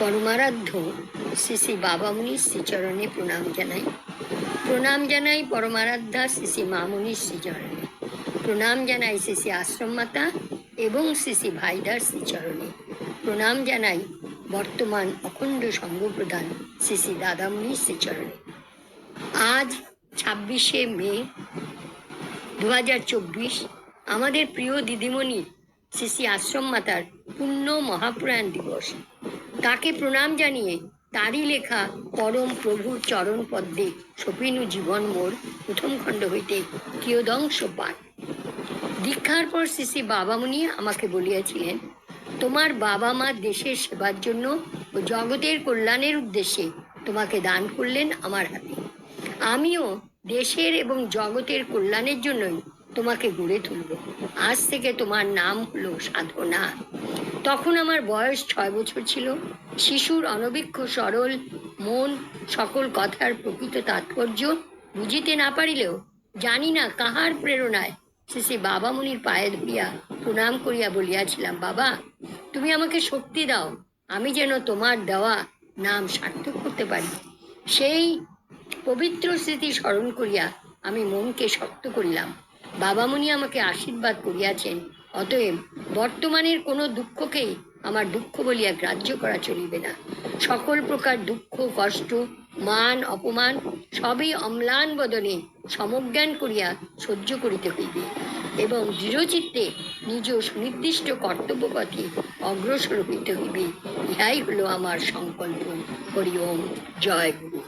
পরমারাধ্য শ্রী শ্রী বাবামুনির শ্রীচরণে প্রণাম জানাই। প্রণাম জানাই পরমারাধ্যা শ্রী শ্রী মামুনির শ্রীচরণে। প্রণাম জানাই শ্রী শ্রী আশ্রম মাতা এবং শ্রী শ্রী ভাইদার শ্রীচরণে। প্রণাম জানাই বর্তমান অখণ্ড সঙ্গপ্রধান শ্রী শ্রী দাদামুনির শ্রীচরণে। আজ ছাব্বিশে মে দু হাজার চব্বিশ আমাদের প্রিয় দিদিমণি শ্রী শ্রী আশ্রম মাতার পূর্ণ মহাপ্রয়াণ দিবস। তাকে প্রণাম জানিয়ে তারই লেখা পরম প্রভুর চরণ পদ্মে সপিনু জীবন মোর প্রথম খণ্ড হইতে কিয়দংশ পাঠ দীক্ষার পর শ্রী বাবামণি আমাকে বলিয়াছিলেন, তোমার বাবা মা দেশের সেবার জন্য ও জগতের কল্যাণের উদ্দেশ্যে তোমাকে দান করলেন আমার হাতে। আমিও দেশের এবং জগতের কল্যাণের জন্যই তোমাকে গড়ে তুলব। আজ থেকে তোমার নাম হলো সাধনা। তখন আমার বয়স ছয় বছর ছিল। শিশুর অনবীক্ষ সরল, মন, সকল কথার প্রকৃত তাৎপর্য বুঝিতে না পারিলেও জানি না কাহার প্রেরণায় শ্রী বাবা মুনির পায়ে ধরিয়া প্রণাম করিয়া বলিয়াছিলাম, বাবা, তুমি আমাকে শক্তি দাও। আমি যেন তোমার দেওয়া নাম সার্থক করতে পারি। সেই পবিত্র স্মৃতি স্মরণ করিয়া আমি মনকে শক্ত করিলাম। বাবামণি আমাকে আশীর্বাদ করিয়াছেন। অতএব বর্তমানের কোনো দুঃখকেই আমার দুঃখ বলিয়া গ্রাহ্য করা চলিবে না। সকল প্রকার দুঃখ, কষ্ট, মান, অপমান সবই অম্লান বদনে সমজ্ঞান করিয়া সহ্য করিতে হইবে এবং দৃঢ়চিত্তে নিজ সুনির্দিষ্ট কর্তব্য পথে অগ্রসর হইতে হইবে। ইহাই হলো আমার সংকল্প। হরি ওম। জয় গুরু।